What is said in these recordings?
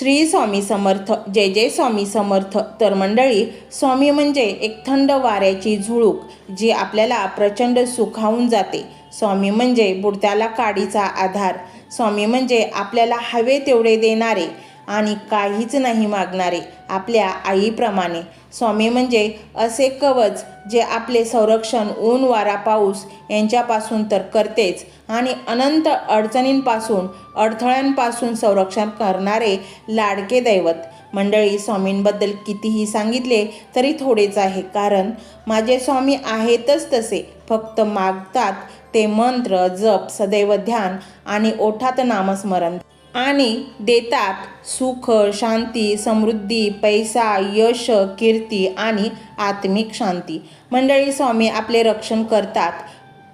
श्री स्वामी समर्थ जय जय स्वामी समर्थ. तर मंडळी स्वामी म्हणजे एक थंड वाऱ्याची झुळूक जी आपल्याला प्रचंड सुखावून जाते. स्वामी म्हणजे बुडत्याला काडीचा आधार. स्वामी म्हणजे आपल्याला हवे तेवढे देणारे. आणि काहीच नाही मागणारे आपल्या आईप्रमाणे. स्वामी म्हणजे असे कवच जे आपले संरक्षण ऊन वारा पाऊस यांच्यापासून तर करतेच आणि अनंत अडचणींपासून अडथळ्यांपासून संरक्षण करणारे लाडके दैवत. मंडळी स्वामींबद्दल कितीही सांगितले तरी थोडेच आहे कारण माझे स्वामी आहेतच तसे. फक्त मागतात ते मंत्र जप सदैव ध्यान आणि ओठात नामस्मरण. आणि देतात सुख शांती समृद्धी पैसा यश कीर्ती आणि आत्मिक शांती. मंडळी स्वामी आपले रक्षण करतात.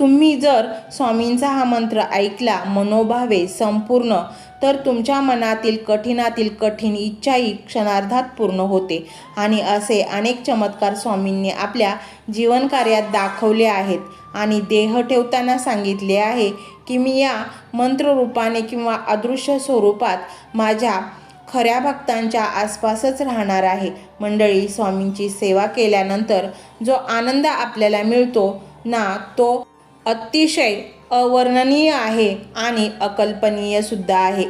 तुम्ही जर स्वामींचा हा मंत्र ऐकला मनोभावे संपूर्ण तर तुमच्या मनातील कठीणातील कठीण इच्छाही क्षणार्धात पूर्ण होते. आणि असे अनेक चमत्कार स्वामींनी आपल्या जीवनकार्यात दाखवले आहेत आणि देह ठेवताना सांगितले आहे की मी या मंत्ररूपाने किंवा अदृश्य स्वरूपात माझ्या खऱ्या भक्तांच्या आसपासच राहणार आहे. मंडळी स्वामींची सेवा केल्यानंतर जो आनंद आपल्याला मिळतो ना तो अतिशय अवर्णनीय आहे आणि अकल्पनीय सुद्धा आहे.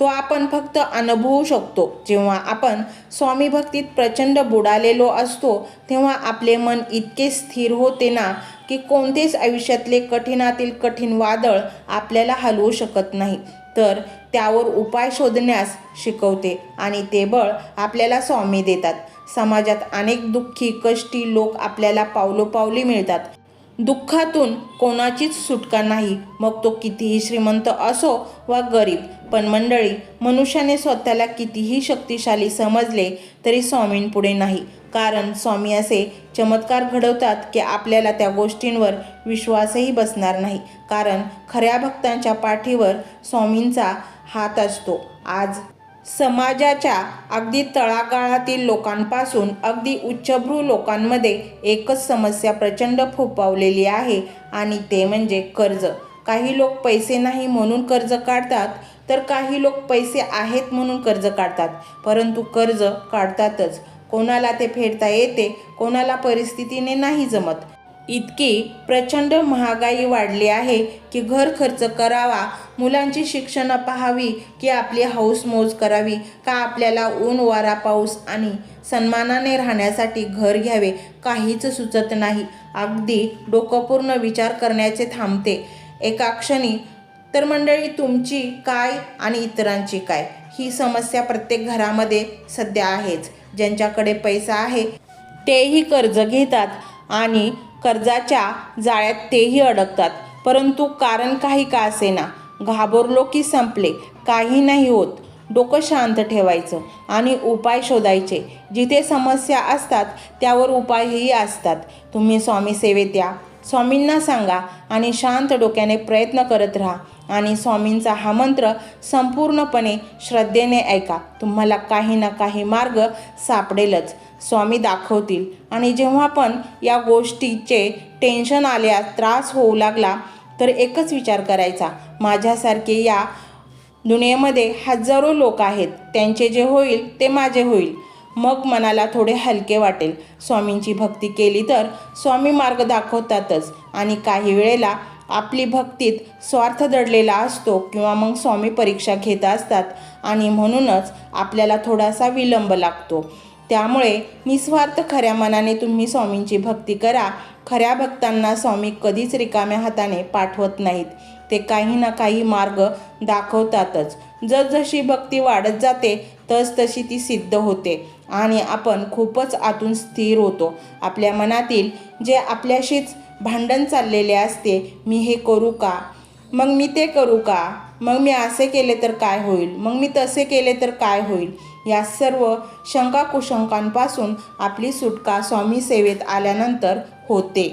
तो आपण फक्त अनुभवू शकतो. जेव्हा आपण स्वामी भक्तीत प्रचंड बुडालेलो असतो तेव्हा आपले मन इतके स्थिर होते ना की कोणतेच आयुष्यातले कठीणातील कठीण वादळ आपल्याला हलवू शकत नाही. तर त्यावर उपाय शोधण्यास शिकवते आणि ते बळ आपल्याला स्वामी देतात. समाजात अनेक दुःखी कष्टी लोक आपल्याला पावलोपावली मिळतात. दुःखातून कोणाचीच सुटका नाही. मग तो कितीही श्रीमंत असो वा गरीब पण मंडळी मनुष्याने स्वतःला कितीही शक्तिशाली समजले तरी स्वामींपुढे नाही. कारण स्वामी असे चमत्कार घडवतात की आपल्याला त्या गोष्टींवर विश्वासही बसणार नाही. कारण खऱ्या भक्तांच्या पाठीवर स्वामींचा हात असतो. आज समाजाच्या अगदी तळागाळातील लोकांपासून अगदी उच्चभ्रू लोकांमध्ये एकच समस्या प्रचंड फोपावलेली आहे आणि ते म्हणजे कर्ज. काही लोक पैसे नाही म्हणून कर्ज काढतात तर काही लोक पैसे आहेत म्हणून कर्ज काढतात. परंतु कर्ज काढतातच. कोणाला ते फेडता येते कोणाला परिस्थितीने नाही जमत. इतकी प्रचंड महागाई वाढली आहे की घर खर्च करावा मुलांची शिक्षणं पाहावी की आपली हौसमौज करावी का आपल्याला ऊन वारा पाऊस आणि सन्मानाने राहण्यासाठी घर घ्यावे काहीच सुचत नाही. अगदी डोकंपूर्ण विचार करण्याचे थांबते. एका क्षणी तर मंडळी तुमची काय आणि इतरांची काय? ही समस्या प्रत्येक घरामध्ये सध्या आहेच. ज्यांच्याकडे पैसा आहे तेही कर्ज घेतात आणि कर्जाच्या जाळ्यात तेही अडकतात. परंतु कारण काही का असेना? घाबरलो की संपले. काही नाही होत. डोकं शांत ठेवायचं आणि उपाय शोधायचे. जिथे समस्या असतात त्यावर उपायही असतात. तुम्ही स्वामी सेवेत या. स्वामींना सांगा आणि शांत डोक्याने प्रयत्न करत राहा. आणि स्वामींचा हा मंत्र संपूर्णपणे श्रद्धेने ऐका. तुम्हाला काही ना काही मार्ग सापडेलच. स्वामी दाखवतील. आणि जेव्हा पण या गोष्टीचे टेन्शन आल्या त्रास होऊ लागला तर एकच विचार करायचा. माझ्यासारखे या दुनियेमध्ये हजारो लोक आहेत. त्यांचे जे होईल ते माझे होईल. मग मनाला थोडे हलके वाटेल. स्वामींची भक्ती केली तर स्वामी मार्ग दाखवतातच. आणि काही वेळेला आपली भक्तीत स्वार्थ दडलेला असतो किंवा मग स्वामी परीक्षा घेत असतात. आणि म्हणूनच आपल्याला थोडासा विलंब लागतो. त्यामुळे निस्वार्थ खऱ्या मनाने तुम्ही स्वामींची भक्ती करा. खऱ्या भक्तांना स्वामी कधीच रिकाम्या हाताने पाठवत नाहीत. ते काही ना काही मार्ग दाखवतातच. जसजशी भक्ती वाढत जाते तसतशी ती सिद्ध होते आणि आपण खूपच आतून स्थिर होतो. आपल्या मनातील जे आपल्याशीच भांडण चाललेले असते मी हे करू का? मग मी ते करू का? मग मी असे केले तर काय होईल? मग मी तसे केले तर काय होईल? या सर्व शंका कुशंकांपासून आपली सुटका स्वामी सेवेत आल्यानंतर होते.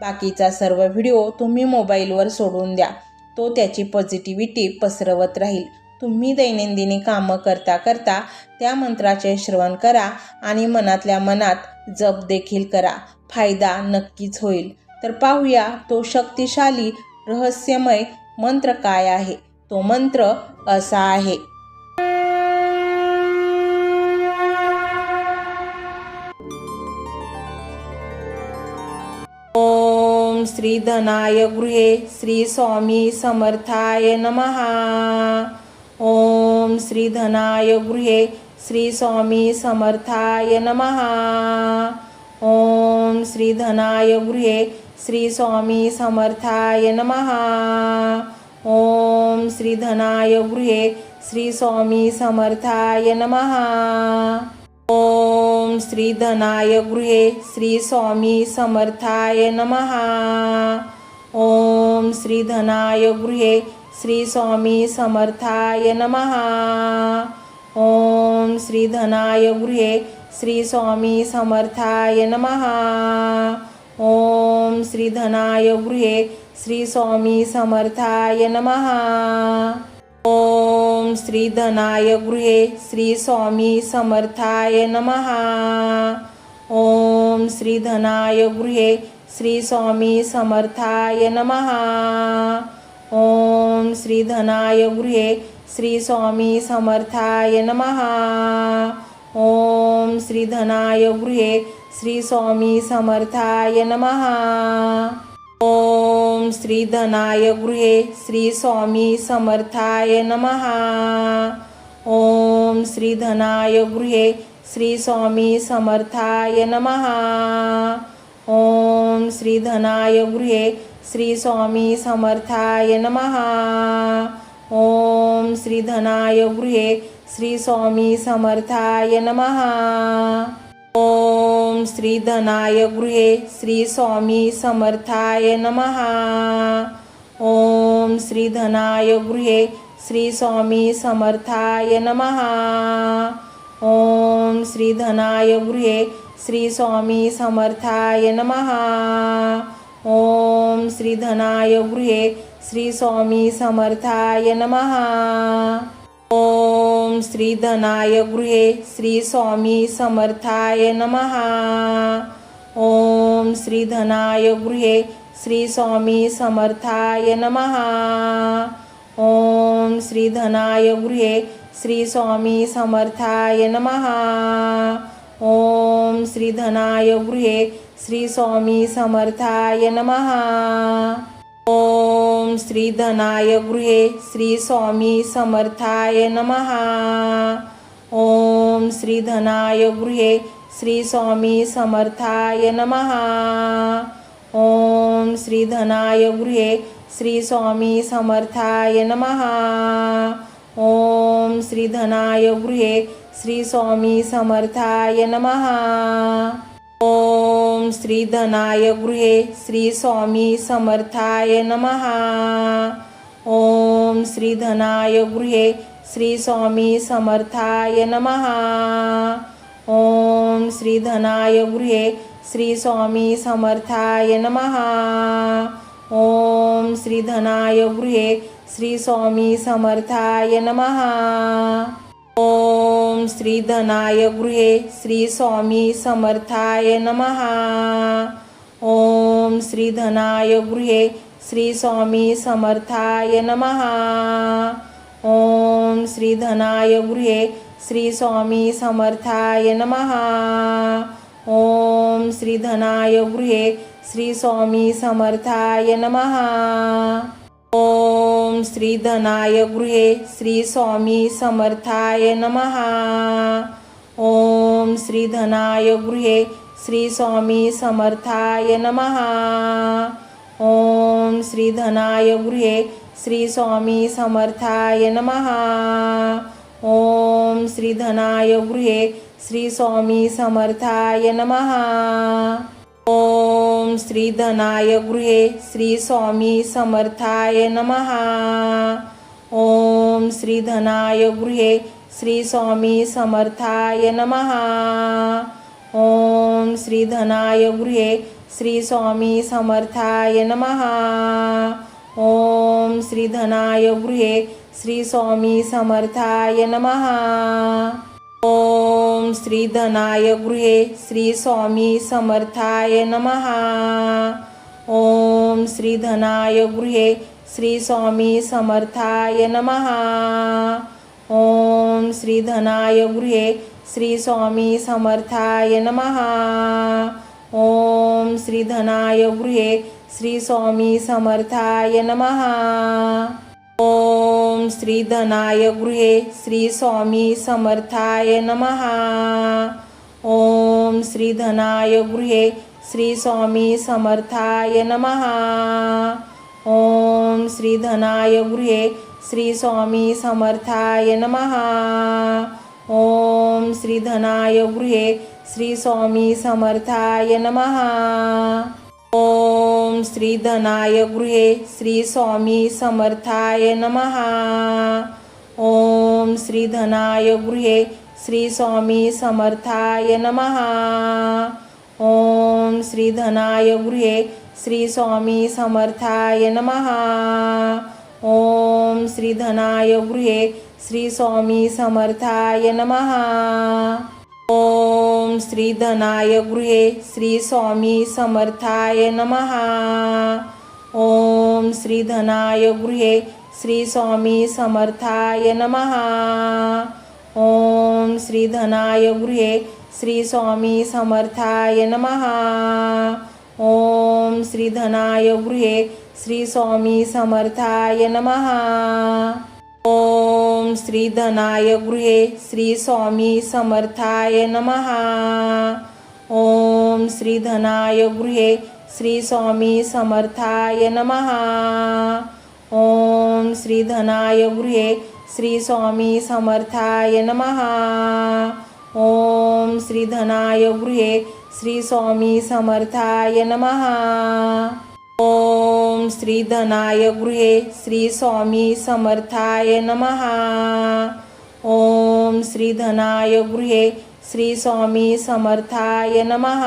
बाकीचा सर्व व्हिडिओ तुम्ही मोबाईलवर सोडून द्या. तो त्याची पॉझिटिव्हिटी पसरवत राहील. तुम्ही दैनंदिनी कामं करता करता त्या मंत्राचे श्रवण करा आणि मनातल्या मनात जप देखील करा. फायदा नक्कीच होईल. तर पाहूया तो शक्तिशाली रहस्यमय मंत्र काय आहे? तो मंत्र असा आहे. ओम श्री धनाय गृहे श्री स्वामी समर्थाय नमः। ओम श्री धनाय गृहे श्री स्वामी समर्थाय नमः। ओम श्री धनाय गृहे श्री स्वामी समर्थाय नमः। ओम श्री धनाय गृहे श्री स्वामी समर्थाय नमः। ओम श्री धनाय गृहे श्री स्वामी समर्थाय नमः। ओम श्री धनाय गृहे श्री स्वामी समर्थाय नमः। ओम श्री धनाय गृहे श्री स्वामी समर्थाय नमः। ओम श्री धनाय गृहे श्री स्वामी समर्थाय नमः। धनाय गृहे श्री स्वामी समर्थाय नमः। ओम श्री धनाय गृहे श्री स्वामी समर्थाय नमः। ओम श्री धनाय गृहे श्री स्वामी समर्थाय नमः। ओम श्री धनाय गृहे श्री स्वामी समर्थाय नमः। ओम श्री धनाय गृहे श्री स्वामी समर्थाय नमः। ओम श्री धनाय गृहे श्री स्वामी समर्थाय नमः। ओम श्री धनाय गृहे श्री स्वामी समर्थाय नमः। ओम श्री धनाय गृहे श्री स्वामी समर्थाय नमः। ओम श्री धनाय गृहे श्री स्वामी समर्थाय नमः। ओम श्री धनाय गृहे श्री स्वामी समर्थाय नमः। ओम श्री धनाय गृहे श्री स्वामी समर्थाय नमः। ओम श्री धनाय गृहे श्री स्वामी समर्थाय नमः। ओम श्री धनाय गृहे श्री स्वामी समर्थाय नमः। ओम श्री धनाय गृहे श्री स्वामी समर्थाय नमः। ओम श्री धनाय गृहे श्री स्वामी समर्थाय नमः। ओम श्री धनाय गृहे श्री स्वामी समर्थाय नमः। ओम श्री धनाय गृहे श्री स्वामी समर्थाय नमः। ओम श्री धनाय गृहे श्री स्वामी समर्थाय नमः। ओम श्री धनाय गृहे श्री स्वामी समर्थाय नमः। ओम श्री धनाय गृहे श्री स्वामी समर्थाय नमः। ओम श्री धनाय गृहे श्री स्वामी समर्थाय नमः। ओम श्री धनाय गृहे श्री स्वामी समर्थाय नमः। ओम श्री धनाय गृहे श्री स्वामी समर्थाय नमः। ओम श्री धनाय गृहे श्री स्वामी समर्थाय नमः। ओम श्री धनाय गृहे श्री स्वामी समर्थाय नमः। ओम श्री धनाय गृहे श्री स्वामी समर्थाय नमः। ओम श्री धनाय गृहे श्री स्वामी समर्थाय नमः। ओम श्री धनाय गृहे श्री स्वामी समर्थाय नमः। ओम श्री धनाय गृहे श्री स्वामी समर्थाय नमः। ओम श्री धनाय गृहे श्री स्वामी समर्थाय नमः। ओम श्री धनाय गृहे श्री स्वामी समर्थाय नमः। ओम श्री धनाय गृहे श्री स्वामी समर्थाय नमः। ओम श्री धनाय गृहे श्री स्वामी समर्थाय नमः। ओम श्री धनाय गृहे श्री स्वामी समर्थाय नमः। ओम श्री धनाय गृहे श्री स्वामी समर्थाय नमः। ओम श्री धनाय गृहे श्री स्वामी समर्थाय नमः। ओम श्री धनाय गृहे श्री स्वामी समर्थाय नमः। ओम श्री धनाय गृहे श्री स्वामी समर्थाय नमः। ओम श्री धनाय गृहे श्री स्वामी समर्थाय नमः। ओम श्री धनाय गृहे श्री स्वामी समर्थाय नमः। ओम श्री धनाय गृहे श्री स्वामी समर्थाय नमः। ओम श्री धनाय गृहे श्री स्वामी समर्थाय नमः। ओम श्री धनाय गृहे श्री स्वामी समर्थाय नमः। ओम श्री धनाय गृहे श्री स्वामी समर्थाय नमः। ओम श्री धनाय गृहे श्री स्वामी समर्थाय नमः। ओम श्री धनाय गृहे श्री स्वामी समर्थाय नमः। ओम श्री धनाय गृहे श्री स्वामी समर्थाय नमः। ओम श्री धनाय गृहे श्री स्वामी समर्थाय नमः। ओम श्री धनाय गृहे श्री स्वामी समर्थाय नमः। ओम श्री धनाय गृहे श्री स्वामी समर्थाय नमः। ओम श्री धनाय गृहे श्री स्वामी समर्थाय नमः। ओम श्री धनाय गृहे श्री स्वामी समर्थाय नमः। धनाय गृहे श्री स्वामी समर्थाय नमः। ओम श्री धनाय गृहे श्री स्वामी समर्थाय नमः। ओम श्री धनाय गृहे श्री स्वामी समर्थाय नमः। ओम श्री धनाय गृहे श्री स्वामी समर्थाय नमः। धनाय गृहे श्री स्वामी समर्थाय नमः। ओम श्री धनाय गृहे श्री स्वामी समर्थाय नमः।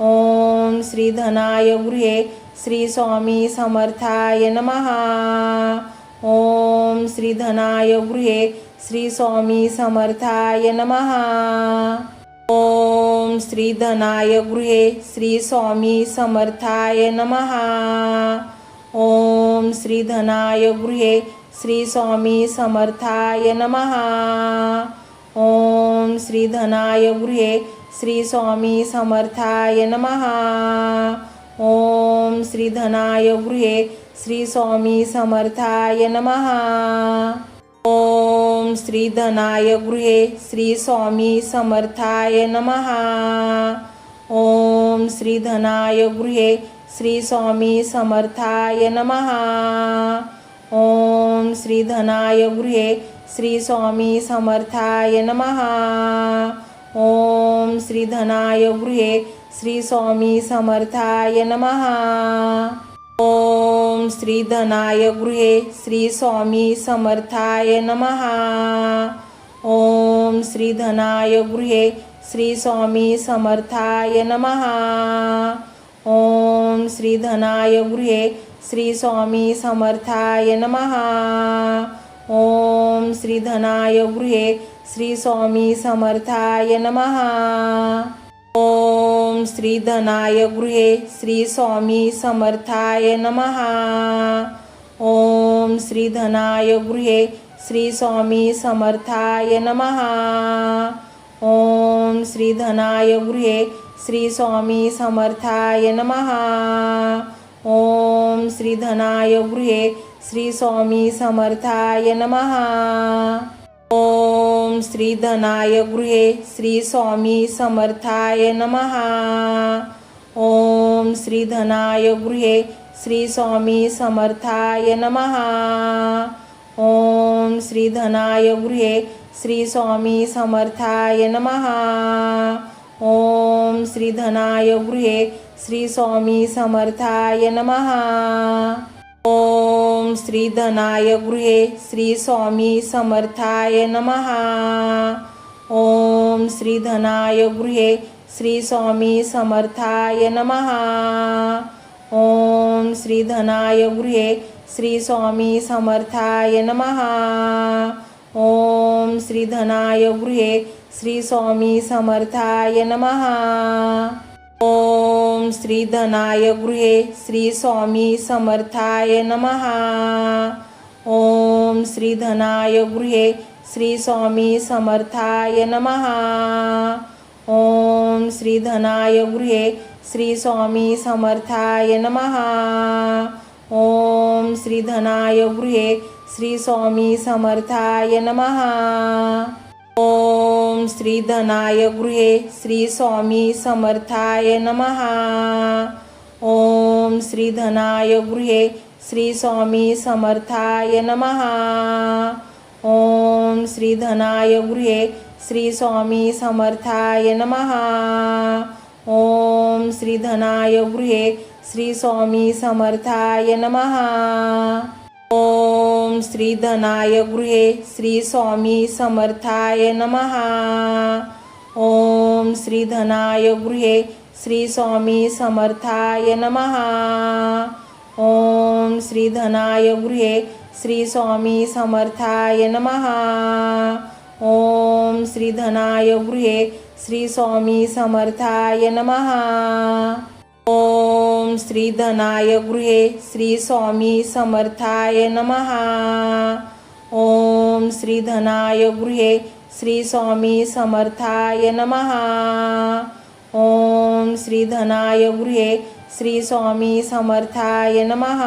ओम श्री धनाय गृहे श्री स्वामी समर्थाय नमः। ओम श्री धनाय गृहे श्री स्वामी समर्थाय नमः। ओम श्री गृहे श्री स्वामी समर्थाय नमः। ओम श्री धनाय गृहे श्री स्वामी समर्थाय नमः। ओम श्री धनाय गृहे श्री स्वामी समर्थाय नमः। ओम श्री धनाय गृहे श्री स्वामी समर्थाय नमः। ओम श्री धनाय गृहे श्री स्वामी समर्थाय नमः। ओम श्री धनाय गृहे श्री स्वामी समर्थाय नमः। ओम श्री धनाय गृहे श्री स्वामी समर्थाय नमः। ओम श्री धनाय गृहे श्री स्वामी समर्थाय नमः। ओम श्री धनाय गृहे श्री स्वामी समर्थाय नमः। ओम श्री धनाय गृहे श्री स्वामी समर्थाय नमः। ओम श्री धनाय गृहे श्री स्वामी समर्थाय नमः। ओम श्री धनाय गृहे श्री स्वामी समर्थाय नमः। ओम श्री धनाय गृहे श्री स्वामी समर्थाय नमः। ओम श्री धनाय गृहे श्री स्वामी समर्थाय नमः। ओम श्री धनाय गृहे श्री स्वामी समर्थाय नमः। ओम श्री धनाय गृहे श्री स्वामी समर्थाय नमः। ओम श्री धनाय गृहे श्री स्वामी समर्थाय नमः। ओम श्री धनाय गृहे श्री स्वामी समर्थाय नमः। ओम श्री धनाय गृहे श्री स्वामी समर्थाय नमः। ओम श्री धनाय गृहे श्री स्वामी समर्थाय नमः। ओम श्री धनाय गृहे श्री स्वामी समर्थाय नमः। ओम श्री धनाय गृहे श्री स्वामी समर्थाय नमः। ओम श्री धनाय गृहे श्री स्वामी समर्थाय नमः। ओम श्री धनाय गृहे श्री स्वामी समर्थाय नमः। ओम श्री धनाय गृहे श्री स्वामी समर्थाय नमः। ओम श्री धनाय गृहे श्री स्वामी समर्थाय नमः। ओम श्री धनाय गृहे श्री स्वामी समर्थाय नमः। ओम श्री धनाय गृहे श्री स्वामी समर्थाय नमः। ओम श्री धनाय गृहे श्री स्वामी समर्थाय नमः। ओम श्री धनाय गृहे श्री स्वामी समर्थाय नमः। ओम श्री धनाय गृहे श्री स्वामी समर्थाय नमः। ओम श्री धनाय गृहे श्री स्वामी समर्थाय नमः। ओम श्री धनाय गृहे श्री स्वामी समर्थाय नमः। ओम श्री धनाय गृहे श्री स्वामी समर्थाय नमः। ओम श्री धनाय गृहे श्री स्वामी समर्थाय नमः। ओम श्री धनाय गृहे श्री स्वामी समर्थाय नमः। ओम श्री धनाय गृहे श्री स्वामी समर्थाय नमः। ओम श्री धनाय गृहे श्री स्वामी समर्थाय नमः। ओम श्री धनाय गृहे श्री स्वामी समर्थाय नमः।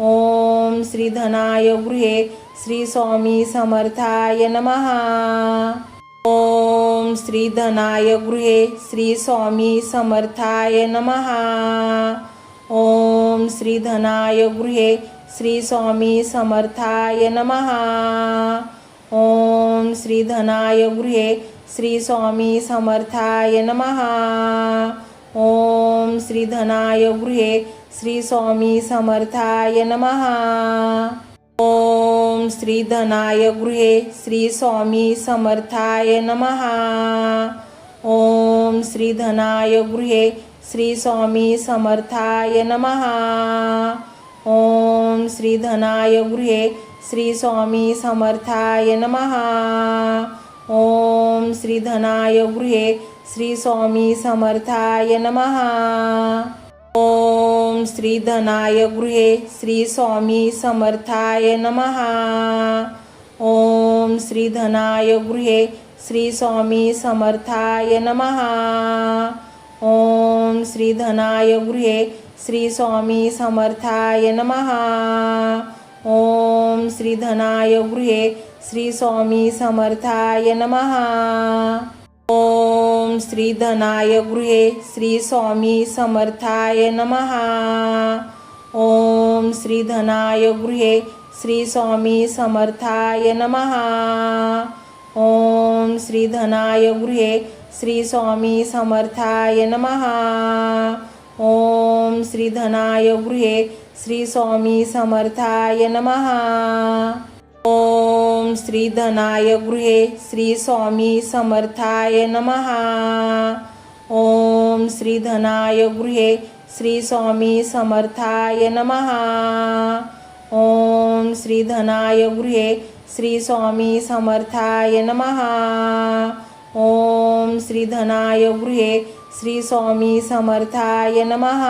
ओम श्री धनाय गृहे श्री स्वामी समर्थाय नमः। ओम श्री धनाय गृहे श्री स्वामी समर्थाय नमः। ओम श्री धनाय गृहे श्री स्वामी समर्थाय नमः। ओम श्री धनाय गृहे श्री स्वामी समर्थाय नमः। ओम श्री धनाय गृहे श्री स्वामी समर्थाय नमः। ओम श्री धनाय गृहे श्री स्वामी समर्थाय नमः। ओम श्री धनाय गृहे श्री स्वामी समर्थाय नमः। ओम श्री धनाय गृहे श्री स्वामी समर्थाय नमः। ओम श्री धनाय गृहे श्री स्वामी समर्थाय नमः। ओम श्री धनाय गृहे श्री स्वामी समर्थाय नमः। ओम श्री धनाय गृहे श्री स्वामी समर्थाय नमः। ओम श्री धनाय गृहे श्री स्वामी समर्थाय नमः। ओम श्री धनाय गृहे श्री स्वामी समर्थाय नमः। ओम श्री धनाय गृहे श्री स्वामी समर्थाय नमः। ओम श्री धनाय गृहे श्री स्वामी समर्थाय नमः। ओम श्री धनाय गृहे श्री स्वामी समर्थाय नमः। ओम श्री धनाय गृहे श्री स्वामी समर्थाय नमः। ओम श्री धनाय गृहे श्री स्वामी समर्थाय नमः। ओम श्री धनाय गृहे श्री स्वामी समर्थाय नमः। ओम श्री धनाय गृहे श्री स्वामी समर्थाय नमः। ओम श्री धनाय गृहे श्री स्वामी समर्थाय नमः।